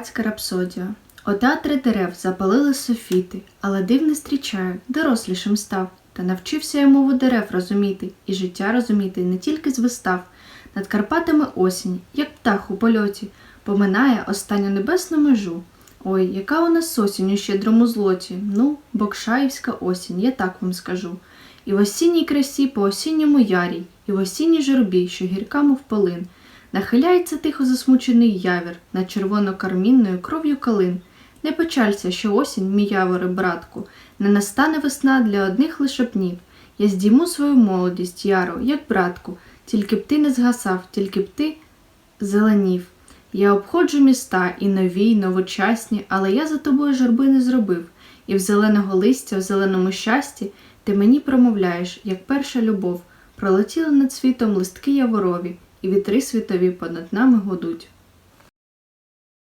Карпатська рапсодія. О театри дерев запалили софіти, але див не зустрічаю, дорослішим став. Та навчився я мову дерев розуміти, і життя розуміти не тільки з вистав. Над Карпатами осінь, як птах у польоті, поминає останню небесну межу. Ой, яка у нас осінь у щедрому злоті. Ну, бокшаївська осінь, я так вам скажу. І в осінній красі по осінньому ярій, і в осінній журбі, що гірка мов полин. Нахиляється тихо засмучений явір над червоно-кармінною кров'ю калин. Не печалься, що осінь, мій яворе, братку, не настане весна для одних лише пнів. Я здійму свою молодість, яро, як братку, тільки б ти не згасав, тільки б ти зеленів. Я обходжу міста і нові, й новочасні, але я за тобою журби не зробив, і в зеленого листя, в зеленому щасті ти мені промовляєш, як перша любов, пролетіли над світом листки яворові, і вітри світові понад нами гудуть.